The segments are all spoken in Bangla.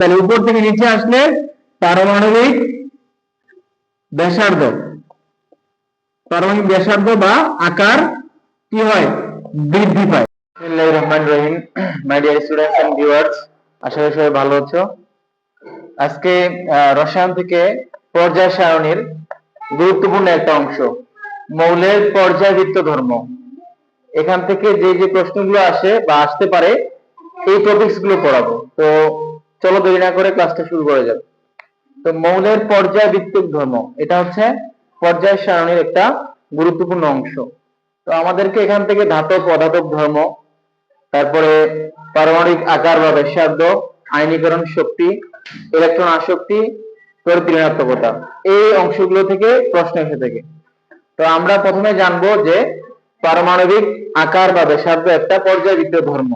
তাহলে উপর থেকে নিচে আসলে পারমাণবিক ব্যাসার্ধ। পারমাণবিক ব্যাসার্ধ বা আকার কি হয়? বৃদ্ধি পায়। রহমানির রহিম। My dear students and viewers আশা করি সবাই ভালো আছো। আজকে রসায়ন থেকে পর্যায় সারণীর গুরুত্বপূর্ণ একটা অংশ, মৌলের পর্যায়বৃত্ত ধর্ম। এখান থেকে যে যে প্রশ্নগুলো আসে বা আসতে পারে, এই টপিকসগুলো পড়াবো। তো চলো দেরি না করে ক্লাসটা শুরু করা যাক। তো মৌলের পর্যায়বৃত্তিক ধর্ম, এটা হচ্ছে পর্যায় সারণীর একটা গুরুত্বপূর্ণ অংশ। তো আমাদেরকে এখান থেকে ধাতব পদাতব ধর্ম, তারপরে পারমাণবিক আকার বা ব্যাসার্ধ আয়নীকরণ শক্তি ইলেকট্রন আসক্তি পরিত্রিণাত্মকতা এই অংশগুলো থেকে প্রশ্ন এসে থাকে। তো আমরা প্রথমে জানব যে পারমাণবিক আকার বা ব্যাসার্ধ একটা পর্যায়বৃত্ত ধর্ম।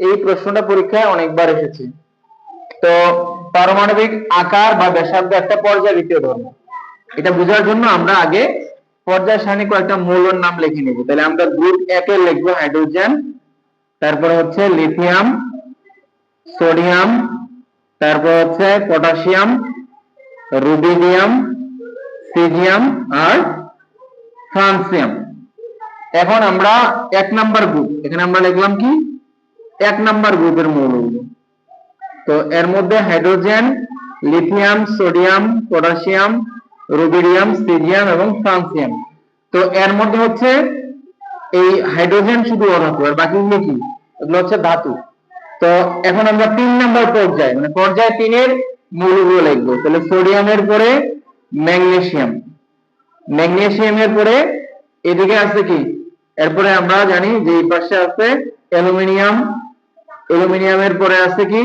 এই প্রশ্নটা পরীক্ষায় অনেকবার এসেছে। তো পারমাণবিক আকার বা ব্যাসার্ধ একটা পর্যায়বৃত্ত ধর্ম। এটা বোঝার জন্য আমরা আগে পর্যায় সারণী কয়েকটা মৌলের নাম লিখে নেব। তাহলে আমরা গ্রুপ এক এ লিখব হাইড্রোজেন তারপরে হচ্ছে লিথিয়াম সোডিয়াম তারপর হচ্ছে পটাশিয়াম রুবিডিয়াম সিজিয়াম আর ফ্রান্সিয়াম এখন আমরা এক নাম্বার গ্রুপ এখানে আমরা লিখলাম কি? এক নাম্বার গ্রুপের মৌলগুলো তো এর মধ্যে hydrogen, lithium, sodium, potassium rubidium caesium এবং ফ্রান্সিয়াম। তো এর মধ্যে হচ্ছে এই হাইড্রোজেন শুধু অধাতু আর বাকিগুলো কি? এগুলো হচ্ছে ধাতু। তো এখন আমরা তিন নাম্বার পর্যায়ে মানে পর্যায় তিনের মৌলগুলো লিখব। তাহলে সোডিয়ামের পরে ম্যাগনেসিয়াম ম্যাগনেসিয়ামের পরে এদিকে আছে কি? এরপরে আমরা জানি যে এই পাশে আছে অ্যালুমিনিয়াম। অ্যালুমিনিয়ামের পরে আছে কি?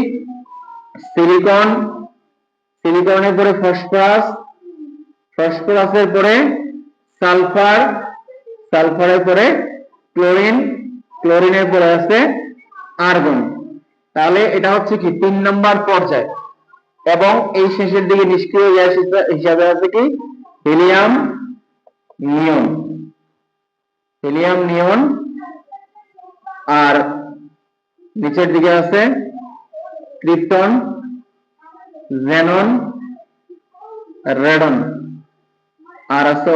সিলিকন সিলিকনের পরে ফসফরাস ফসফরাসের পরে সালফার সালফারের পরে ক্লোরিন ক্লোরিনের পরে আছে আর্গন তাহলে এটা হচ্ছে কি? তিন নম্বর পর্যায়। এবং এই শেষের দিকে নিষ্ক্রিয় গ্যাস হিসাবে আছে কি? হিলিয়াম নিয়ন হিলিয়াম নিয়ন আর নিচের দিকে আছে ক্রিপ্টন জেনন রেডন। আর আছে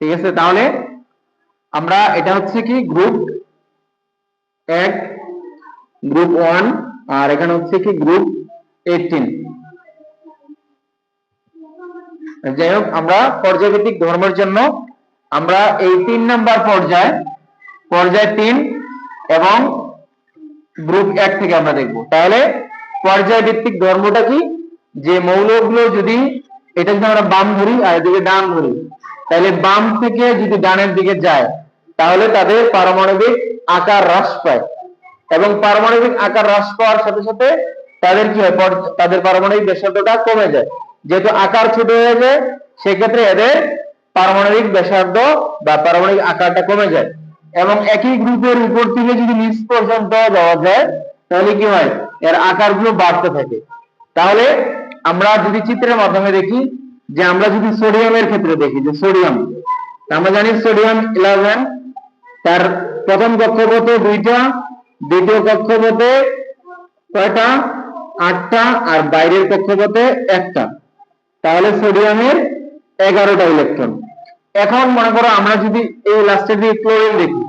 ঠিক আছে, তাহলে আমরা এটা হচ্ছে কি গ্রুপ এক গ্রুপ ওয়ান আর এখানে হচ্ছে কি গ্রুপ এইটিন যাই হোক, আমরা পর্যায়ভিত্তিক ধর্মের জন্য আমরা এই তিন নাম্বার পর্যায় পর্যায় তিন এবং গ্রুপ এক থেকে আমরা দেখব। তাহলে পর্যায় ভিত্তিক ধর্মটা কি? যে মৌলগুলো যদি, এটা যদি আমরা বাম ধরি আর এদিকে ডান ধরি, তাহলে বাম থেকে যদি ডানের দিকে যায়, তাহলে তাদের পারমাণবিক আকার হ্রাস পায়। এবং পারমাণবিক আকার হ্রাস পাওয়ার সাথে সাথে তাদের কি হয়? তাদের পারমাণবিক ব্যাসার্ধটা কমে যায়। যেহেতু আকার ছোট হয়ে যায় সেক্ষেত্রে এদের পারমাণবিক ব্যাসার্ধ বা পারমাণবিক আকারটা কমে যায়। এবং একই গ্রুপের উপর থেকে যদি নিচ পর্যন্ত যাওয়া যায়, তাহলে কি হয়? এর আকারগুলো বাড়তে থাকে। তাহলে আমরা যদি চিত্রের মাধ্যমে দেখি, যে আমরা যদি সোডিয়ামের ক্ষেত্রে দেখি, যে সোডিয়াম আমরা জানি সোডিয়াম ইলেভেন তার প্রথম কক্ষপথে দুইটা, দ্বিতীয় কক্ষপথে কয়টা? আটটা, আর বাইরের কক্ষপথে একটা। তাহলে সোডিয়ামের এগারোটা ইলেকট্রন এখন মনে করো আমরা যদি এই লাস্টের দিকে ক্লোরিন দেখি,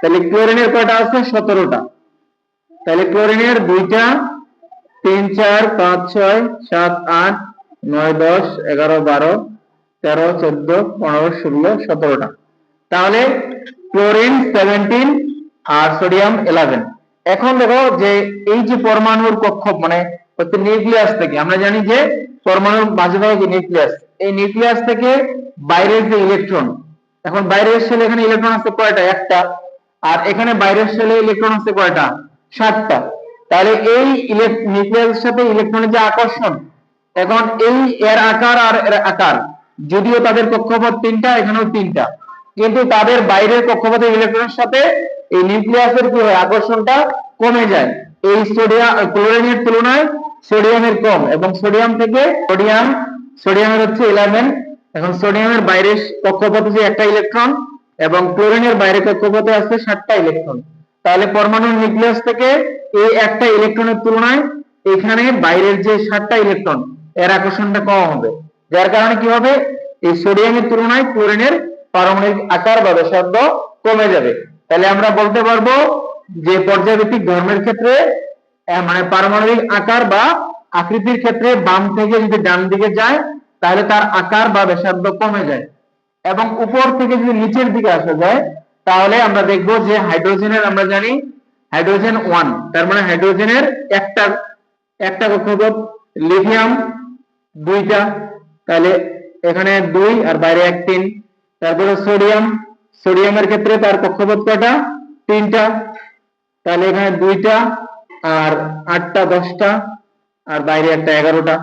তাহলে ক্লোরিনের কয়টা আছে? সতেরোটা। তাহলে ক্লোরিনের দুইটা, তিন, চার, পাঁচ, ছয়, সাত, আট, নয়, দশ, এগারো, বারো, তেরো, চোদ্দ, পনেরো, ষোলো, সতেরোটা। তাহলে ক্লোরিন সেভেন্টিন আর সোডিয়াম ইলেভেন এখন দেখো যে এই যে পরমাণুর কক্ষ মানে নিউক্লিয়াস থেকে, আমরা জানি যে পরমাণুর মাঝে থাকে নিউক্লিয়াস এই নিউক্লিয়াস থেকে বাইরের যে ইলেকট্রন এখন বাইরের সেলে এখানে ইলেকট্রন আছে কয়টা? একটা। আর এখানে বাইরের সেলে ইলেকট্রন আছে কয়টা? সাতটা। তাহলে এই নিউক্লিয়াসের সাথে ইলেকট্রনের যে আকর্ষণ, এখন এই এর আকার আর এর আকার, যদিও তাদের কক্ষপথ তিনটা, এখানেও তিনটা। কিন্তু তাদের বাইরের কক্ষপথের ইলেকট্রনের সাথে এই নিউক্লিয়াসের কি হয় আকর্ষণটা কমে যায়। এই সোডিয়াম ক্লোরিনের তুলনায় সোডিয়ামের কম এবং সোডিয়াম থেকে সোডিয়াম সোডিয়ামের হচ্ছে ইলেভেন এখন সোডিয়ামের বাইরে কক্ষপথে যে একটা ইলেকট্রন এবং ক্লোরিনের বাইরে কক্ষপথে আছে সাতটা ইলেকট্রন। তাহলে পরমাণুর নিউক্লিয়াস থেকে এই একটা ইলেকট্রনের তুলনায় এখানে বাইরের যে সাতটা ইলেকট্রন, এর আকর্ষণটা কম হবে। যার কারণে কি হবে? এই সোডিয়ামের তুলনায় ক্লোরিনের পারমাণবিক আকার বা ব্যাসার্ধ কমে যাবে। তাহলে আমরা বলতে পারব যে পর্যায়ভিত্তিক ধর্মের ক্ষেত্রে মানে পারমাণবিক আকার বা আকৃতির ক্ষেত্রে বাম থেকে যদি ডান দিকে যায়, তাহলে তার আকার বা ব্যাসার্ধ কমে যায়। এবং উপর থেকে যদি নিচের দিকে আসা যায়, তাহলে আমরা দেখব যে হাইড্রোজেনের আমরা জানি হাইড্রোজেন ওয়ান, তার মানে হাইড্রোজেনের একটা একটা কক্ষপথ, লিথিয়াম দুইটা, তাহলে এখানে দুই আর বাইরে এক তিন। তারপরে সোডিয়াম, সোডিয়ামের ক্ষেত্রে তার কক্ষপথ কয়টা? তিনটা। তাহলে এখানে দুইটা আর আটটা, দশটা। আর বাইরে একটা এগারোটা।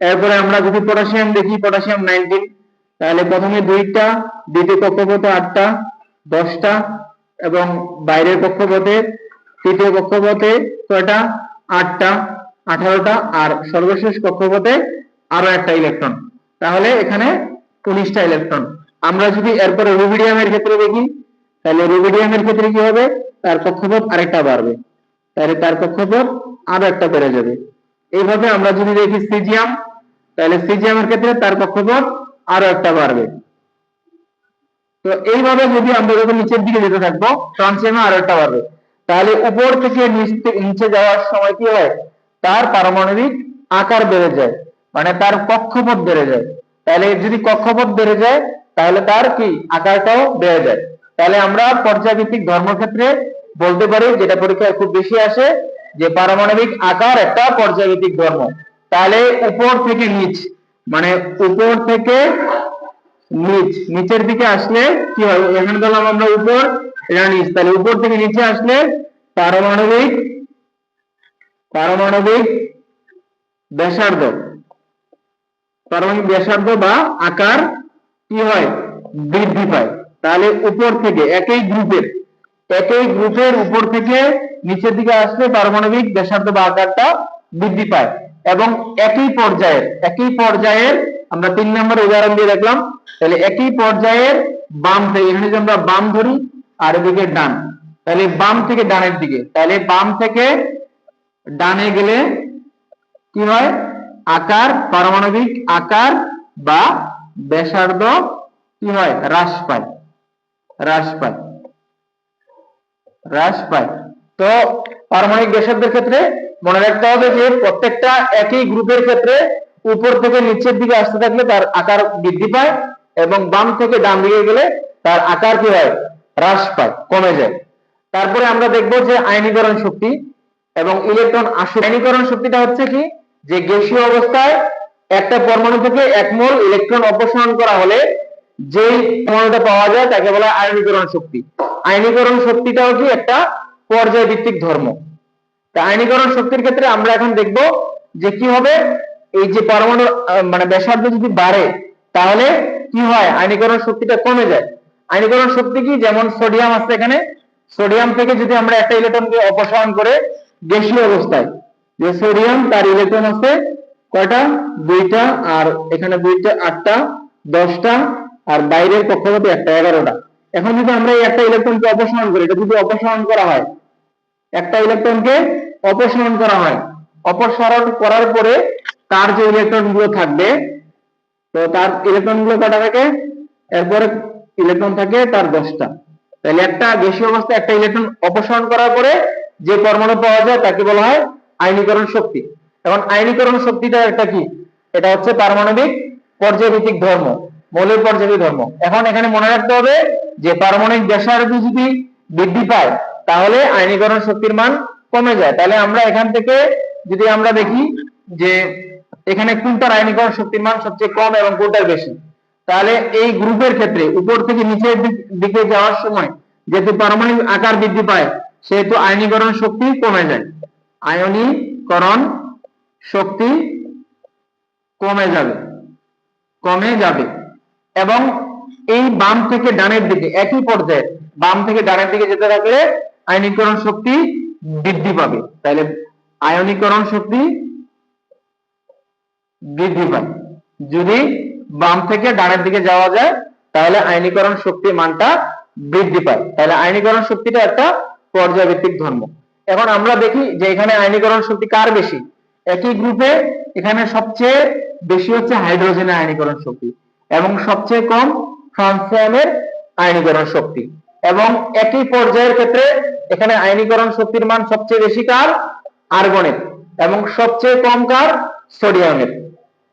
এরপরে আমরা যদি পটাশিয়াম দেখি পটাশিয়াম নাইনটিন তাহলে প্রথমে দুইটা, দ্বিতীয় কক্ষপথে আটটা, দশটা, এবং বাইরের কক্ষপথে, তৃতীয় কক্ষপথে কয়টা? আটটা, আঠারোটা, আর সর্বশেষ কক্ষপথে আরও একটা ইলেকট্রন তাহলে এখানে উনিশটা ইলেকট্রন আমরা যদি এরপরে রুবিডিয়ামের ক্ষেত্রে দেখি, তাহলে রুবিডিয়ামের ক্ষেত্রে কি হবে? তার কক্ষপথ আরেকটা বাড়বে। তাহলে তার কক্ষপথ আরও একটা বেড়ে যাবে। এইভাবে আমরা যদি দেখি সিজিয়াম, তাহলে সিজিয়ামের ক্ষেত্রে তার কক্ষপথ আরও একটা বাড়বে। তো এইভাবে যদি আমরা যখন নিচের দিকে যেতে থাকব, ট্রান্সিয়ামে আরও একটা বাড়বে। তাহলে উপর থেকে নিচে যাওয়ার সময় কি হয়? তার পারমাণবিক আকার বেড়ে যায় মানে তার কক্ষপথ বেড়ে যায়। তাহলে যদি কক্ষপথ বেড়ে যায়, তাহলে তার কি? আকারটাও বেড়ে যায়। তাহলে আমরা পর্যায়ভিত্তিক ধর্মক্ষেত্রে বলতে পারি, যেটা পরীক্ষায় খুব বেশি আসে যে পারমাণবিক আকার একটা পর্যায়ভিত্তিক ধর্ম। তাহলে উপর থেকে নিচ মানে উপর থেকে নিচ, নিচের দিকে আসলে কি হয়? এখানে ধরলাম আমরা উপর এটা নিচ। তাহলে উপর থেকে নিচে আসলে পারমাণবিক পারমাণবিক ব্যাসার্ধ। পারমাণবিক ব্যাসার্ধ বা আকার কি হয়? বৃদ্ধি পায়। তাহলে উপর থেকে, একই গ্রুপের একই গ্রুপের উপর থেকে নিচের দিকে আসলে পারমাণবিক ব্যাসার্ধ বা আকারটা বৃদ্ধি পায়। এবং একই পর্যায়ের একই পর্যায়ের, আমরা তিন নম্বর উদাহরণ দিয়ে দেখলাম, তাহলে একই পর্যায়ের বাম থেকে, এখানে যদি আমরা বাম ধরি, আর এদিকে ডান, তাহলে বাম থেকে ডানের দিকে, তাহলে বাম থেকে ডানে গেলে কি হয়? আকার, পারমাণবিক আকার বা ব্যাসার্ধ কি হয়? হ্রাস পায় হ্রাস পায়। হ্রাস পায়। তো পারমাণবিক ব্যাসার্ধের ক্ষেত্রে মনে রাখতে হবে যে প্রত্যেকটা একই গ্রুপের ক্ষেত্রে উপর থেকে নিচের দিকে আসতে থাকলে তার আকার বৃদ্ধি পায় এবং বাম থেকে ডান দিকে গেলে তার আকার কি হয়? হ্রাস পায়, কমে যায়। তারপরে আমরা দেখব যে আয়নীকরণ শক্তি এবং ইলেকট্রন আসন আয়নীকরণ শক্তিটা হচ্ছে কি? যে গ্যাসীয় অবস্থায় একটা পরমাণু থেকে এক মোল ইলেকট্রন অপসারণ করা হলে যেই পরমাণুটা পাওয়া যায় তাকে বলা হয় আয়নীকরণ শক্তি। আয়নীকরণ শক্তিটাও কি একটা পর্যায় ভিত্তিক ধর্ম। তা আয়নীকরণ শক্তির ক্ষেত্রে আমরা এখন দেখব যে কি হবে, এই যে পরমাণু মানে ব্যাসার্ধ যদি বাড়ে, তাহলে কি হয়? আয়নীকরণ শক্তিটা কমে যায়। আয়নীকরণ শক্তি কি? যেমন সোডিয়াম আছে এখানে। সোডিয়াম থেকে যদি আমরা একটা ইলেকট্রনকে অপসারণ করে গ্যাসীয় অবস্থায়, যে সোডিয়াম তার ইলেকট্রন আছে কয়টা? দুইটা, আর এখানে দুইটা, আটটা, দশটা আর বাইরের কক্ষপথে একটা এগারোটা। এখন যদি আমরা এই একটা ইলেকট্রনকে অপসারণ করি, এটা যদি অপসারণ করা হয়, একটা ইলেকট্রনকে অপসারণ করা হয়, অপসারণ করার পরে তার যে ইলেকট্রনগুলো থাকবে, তো তার ইলেকট্রনগুলো কটা থাকে? এরপরে ইলেকট্রন থাকে তার দশটা। তাহলে একটা গ্যাসীয় অবস্থায় একটা ইলেকট্রন অপসারণ করার পরে যে পরমাণু পাওয়া যায়, তাকে বলা হয় আয়নীকরণ শক্তি। এখন আয়নীকরণ শক্তিটা একটা কি? এটা হচ্ছে পারমাণবিক পর্যায়ভিত্তিক ধর্ম। মৌলের পর্যায়ভিত্তিক ধর্ম। এখন এখানে মনে রাখতে হবে যে পারমাণবিক ব্যাসার্ধ যদি বৃদ্ধি পায়, তাহলে আয়নীকরণ শক্তির মান কমে যায়। তাহলে আমরা এখান থেকে যদি আমরা দেখি যে এখানে কোনটার আয়নীকরণ শক্তির মান সবচেয়ে কম এবং কোনটার বেশি, তাহলে এই গ্রুপের ক্ষেত্রে উপর থেকে নিচের দিক- দিকে যাওয়ার সময় যেহেতু পারমাণবিক আকার বৃদ্ধি পায়, সেহেতু আয়নীকরণ শক্তি কমে যায়। আয়নীকরণ শক্তি কমে যাবে কমে যাবে। এবং এই বাম থেকে ডানের দিকে, একই পর্যায়ে বাম থেকে ডানের দিকে যেতে থাকলে আয়নীকরণ শক্তি বৃদ্ধি পাবে। তাহলে আয়নীকরণ শক্তি বৃদ্ধি পায়। যদি বাম থেকে ডানের দিকে যাওয়া যায়, তাহলে আয়নীকরণ শক্তির মানটা বৃদ্ধি পায়। তাহলে আয়নীকরণ শক্তিটা একটা পর্যায়ভিত্তিক ধর্ম। এখন আমরা দেখি যে এখানে আয়নীকরণ শক্তি কার বেশি? একই গ্রুপে এখানে সবচেয়ে বেশি হচ্ছে হাইড্রোজেনের আয়নীকরণ শক্তি। এবং সবচেয়ে কম ফ্রান্সিয়ামের আয়নীকরণ শক্তি। এবং একই পর্যায়ের ক্ষেত্রে এখানে আয়নীকরণ শক্তির মান সবচেয়ে বেশি কার? আর্গনের। এবং সবচেয়ে কম কার? সোডিয়ামের।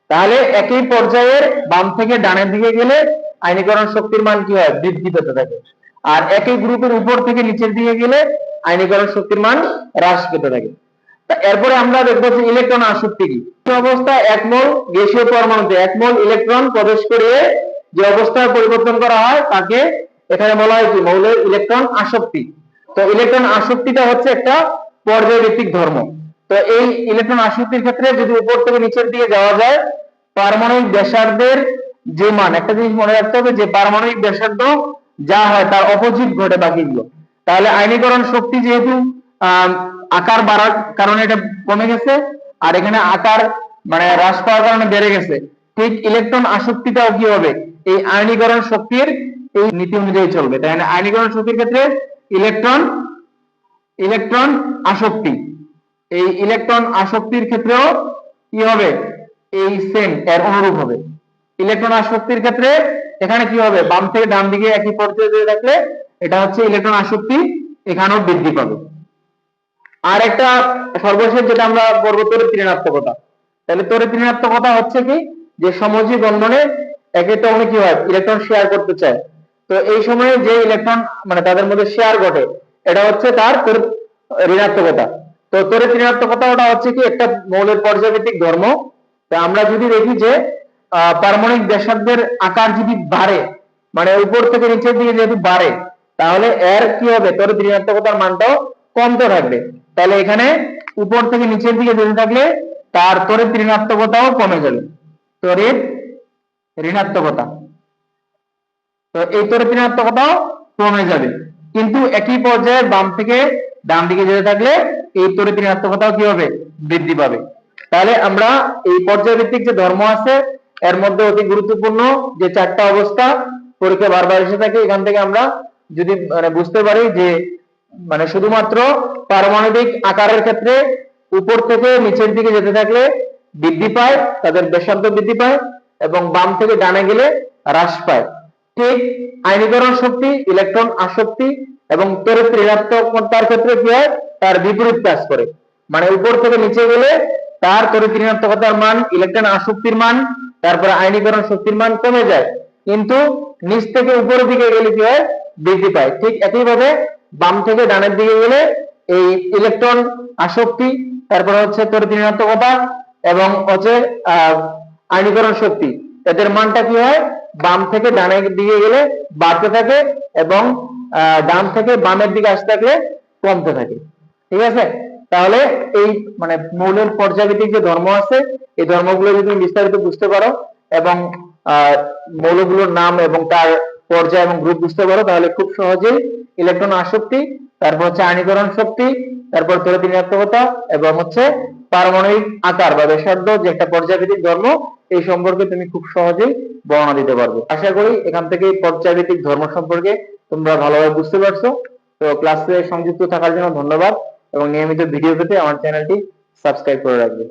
তাহলে একই পর্যায়ের বাম থেকে ডানের দিকে গেলে আয়নীকরণ শক্তির মান কি হয়? বৃদ্ধি পেতে থাকে। আর একই গ্রুপের উপর থেকে নিচের দিকে গেলে আয়নীকরণ শক্তির মান হ্রাস পেতে থাকে। এরপরে আমরা দেখব যে ইলেকট্রন আসক্তি কি এই অবস্থায় এক মোল গ্যাসীয় পরমাণুতে, এক মোল ইলেকট্রন প্রবেশ করিয়ে যে অবস্থায় পরিবর্তন করা হয়, তাকে এখানে বলা হয় কি? মৌলের ইলেকট্রন আসক্তি। তো ইলেকট্রন আসক্তিটা হচ্ছে একটা পর্যায়ভিত্তিক ধর্ম। তো এই ইলেকট্রন আসক্তির ক্ষেত্রে যদি উপর থেকে নিচের দিকে যাওয়া যায়, পারমাণবিক ব্যাসার্ধের যে মান, একটা জিনিস মনে রাখতে হবে যে পারমাণবিক ব্যাসার্ধ যা হয় তার অপোজিট ঘটে বাকিগুলো। তাহলে আয়নীকরণ শক্তি যেহেতু আকার বাড়ার কারণে এটা কমে গেছে, আর এখানে আকার মানে হ্রাস পাওয়ার কারণে বেড়ে গেছে। ঠিক ইলেকট্রন আসক্তিটাও কি হবে? এই আয়নীকরণ শক্তির এই নীতি অনুযায়ী চলবে। তাই আয়নীকরণ শক্তির ক্ষেত্রে ইলেকট্রন ইলেকট্রন আসক্তি। এই ইলেকট্রন আসক্তির ক্ষেত্রেও কি হবে? এই সেম এর অনুরূপ হবে। ইলেকট্রন আসক্তির ক্ষেত্রে এখানে কি হবে? বাম থেকে ডান দিকে একই পর্যায়ে রাখলে এটা হচ্ছে ইলেকট্রন আসক্তি, এখানেও বৃদ্ধি পাবে। আর একটা সর্বশেষ যেটা আমরা পড়ব তড়িৎ ঋণাত্মকতা। তাহলে তড়িৎ ঋণাত্মকতা হচ্ছে কি? যে সমযোজী বন্ধনে একে তো অনেক কি হয়? ইলেকট্রন শেয়ার করতে চায়। তো এই সময়ে যে ইলেকট্রন মানে তাদের মধ্যে শেয়ার ঘটে এটা হচ্ছে তার তড়িৎ ঋণাত্মকতা। তো তড়িৎ ঋণাত্মকতা ওটা হচ্ছে কি? একটা মৌলের পর্যায়ভিত্তিক ধর্ম। তো আমরা যদি দেখি যে আহ, পারমাণবিক ব্যাসার্ধের আকার যদি বাড়ে মানে উপর থেকে নিচের দিকে যেহেতু বাড়ে তাহলে এর কি হবে? তড়িৎ ঋণাত্মকতার মানটাও কমতে থাকবে। তাহলে এখানে উপর থেকে নিচের দিকে যেতে থাকলে তার তড়িৎ ঋণাত্মকতাও কমে যাবে। তড়িৎ ঋণাত্মকতা। তো এই তড়িৎ ঋণাত্মকতাও কমে যাবে। কিন্তু একই পর্যায়ে বাম থেকে ডান দিকে যেতে থাকলে এই তড়িৎ ঋণাত্মকতাও কি হবে? বৃদ্ধি পাবে। তাহলে আমরা এই পর্যায়ভিত্তিক যে ধর্ম আছে, এর মধ্যে অতি গুরুত্বপূর্ণ যে চারটা অবস্থা, পরীক্ষা বারবার এসে থাকে, এখান থেকে আমরা যদি মানে বুঝতে পারি যে মানে শুধুমাত্র পারমাণবিক আকারের ক্ষেত্রে উপর থেকে নিচের দিকে যেতে থাকলে বৃদ্ধি পায়, তাদের ব্যাসার্ধ বৃদ্ধি পায় এবং বাম থেকে ডানে গেলে হ্রাস পায়। ঠিক আয়নীকরণ শক্তি, ইলেকট্রন আসক্তি এবং তড়িৎ ঋণাত্মকতার ক্ষেত্রে কি হয়? তার বিপরীত কাজ করে। মানে উপর থেকে নিচে গেলে তার তড়িৎ ঋণাত্মকতার মান, ইলেকট্রন আসক্তির মান, তারপরে আইনীকরণ শক্তির মান কমে যায়। কিন্তু নিচ থেকে উপরের দিকে গেলে কি হয়? বৃদ্ধি পায়। ঠিক একইভাবে বাম থেকে ডানের দিকে গেলে এই ইলেকট্রন আসক্তি, তারপরে হচ্ছে তড়িৎ ঋণাত্মকতা এবং হচ্ছে আয়নীকরণ শক্তি। এদের মানটা কি হয়? বাম থেকে ডানের দিকে গেলে বাড়তে থাকে এবং ডান থেকে বামের দিকে আসতে থাকলে কমতে থাকে। ঠিক আছে? তাহলে এই মানে মৌলের পর্যায়ভিত্তিক যে ধর্ম আছে, এই ধর্মগুলো যদি তুমি বিস্তারিত বুঝতে পারো এবং মৌলগুলোর নাম এবং তার পর্যায় এবং গ্রুপ বুঝতে পারো, তাহলে খুব সহজেই ইলেকট্রন আসক্তি তারপর হচ্ছে আয়নীকরণ শক্তি, তারপর তড়িৎ ঋণাত্মকতা এবং হচ্ছে পারমাণবিক আকার বা ব্যাসার্ধ যে একটা পর্যায়ভিত্তিক ধর্ম, এই সম্পর্কে তুমি খুব সহজেই বর্ণনা দিতে পারবে। আশা করি এখান থেকে পর্যায়ভিত্তিক ধর্ম সম্পর্কে তোমরা ভালোভাবে বুঝতে পারছ। তো ক্লাসে সংযুক্ত থাকার জন্য ধন্যবাদ এবং নিয়মিত ভিডিও পেতে আমার চ্যানেলটি সাবস্ক্রাইব করে রাখবে।